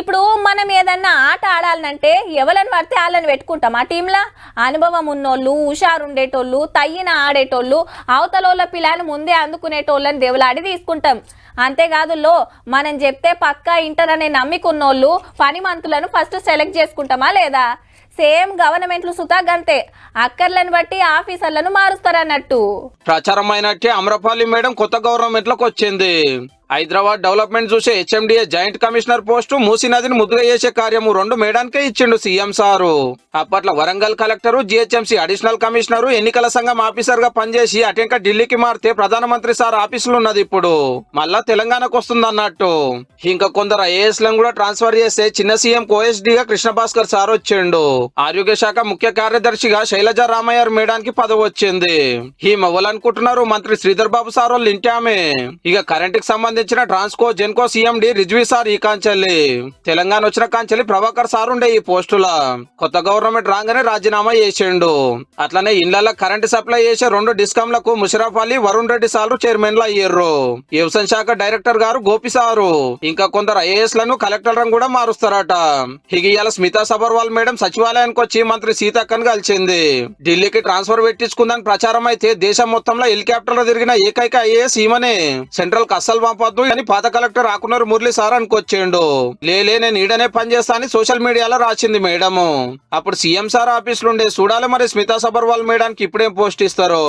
ఇప్పుడు మనం ఏదన్నా ఆట ఆడాలంటే ఎవరిని పడితే వాళ్ళని పెట్టుకుంటాం ఆ టీంలా? అనుభవం ఉన్నోళ్ళు హుషారుండేటోళ్ళు తయ్యిన ఆడేటోళ్ళు అవతలోళ్ళ పిల్లలు ముందే అందుకునేటోళ్ళని దేవులాడి తీసుకుంటాం. అంతేకాదు లో మనం చెప్తే పక్కా ఇంటర్ అనే నమ్మికున్నోళ్ళు పని మంతులను ఫస్ట్ సెలెక్ట్ చేసుకుంటామా లేదా? సేమ్ గవర్నమెంట్లు సుతాగంతే అక్కర్లను బట్టి ఆఫీసర్లను మారుస్తారన్నట్టు. ప్రచారం అయినట్టే అమరపాలి మేడం కొత్త గవర్నమెంట్లోకి వచ్చింది హైదరాబాద్ డెవలప్మెంట్ చూసే HMDA joint commissioner post Musi నదిని ముద్దుగా చేసే కార్యము రెండు మేడానికే ఇచ్చిండు సీఎం సారు. అప్పట్లో Warangal collector GHMC additional commissioner ఎన్నికల సంఘం ఆఫీసర్గా పనిచేసి అటెంక ఢిల్లీకి మారితే ప్రధానమంత్రి సార్ ఆఫీసులో ఉన్నది ఇప్పుడు. మళ్ళా తెలంగాణకు వస్తుంది అన్నట్టు ఇంకా కొందరు ఐఏఎస్లను కూడా ట్రాన్స్ఫర్ చేస్తే చిన్న సీఎం గా కృష్ణ భాస్కర్ సార్ వచ్చిండు. ఆరోగ్య శాఖ ముఖ్య కార్యదర్శిగా శైలజ రామయ్య మేడానికి పదవి వచ్చింది. ఈ అనుకుంటున్నారు మంత్రి శ్రీధర్ బాబు సార్ వాళ్ళు ఇంటి ఆమె. ఇక కరెంట్కి సంబంధించిన ట్రాన్స్కో జెన్కో సీఎండి రిజ్వీ సార్ ఈ కాంచెల్లి. తెలంగాణ వచ్చిన కాంచెల్లి ప్రభాకర్ సార్ ఉండే ఈ పోస్టుల. కొత్త గవర్నమెంట్ రాగానే రాజీనామా చేసిండు. అట్లనే ఇండ్ల కరెంట్ సప్లై చేసే రెండు డిస్కాంలకు ముషరఫ్ అలీ వరుణ్ రెడ్డి సార్లు చైర్మన్ అయ్యారు. వ్యవసాయ శాఖ డైరెక్టర్ గారు గోపి సారు. ఇంకా కొందరు ఐఏఎస్లను కలెక్టర్ కూడా మారుస్తారట. హిగియాల స్మితా సబర్వాల్ మేడం సచివాలయానికి వచ్చి మంత్రి సీతక్కను కలిసింది. ఢిల్లీకి ట్రాన్స్ఫర్ పెట్టించుకుందని ప్రచారం అయితే దేశం మొత్తంలో హెలికాప్టర్లో తిరిగిన ఏకైక ఐఏఎస్ ఈమనే. సెంట్రల్కి అస్సలు పంపొద్దు అని పాత కలెక్టర్ ఆకున్నారు మురళి సార్ అనుకొచ్చిండు. లేలే నేను ఈడనే పని అని సోషల్ మీడియాలో రాసింది మేడము. అప్పుడు సీఎం సార్ ఆఫీస్ ఉండే చూడాలి మరి స్మితా సబర్వాల్ మేడానికి ఇప్పుడేం పోస్ట్ ఇస్తారో?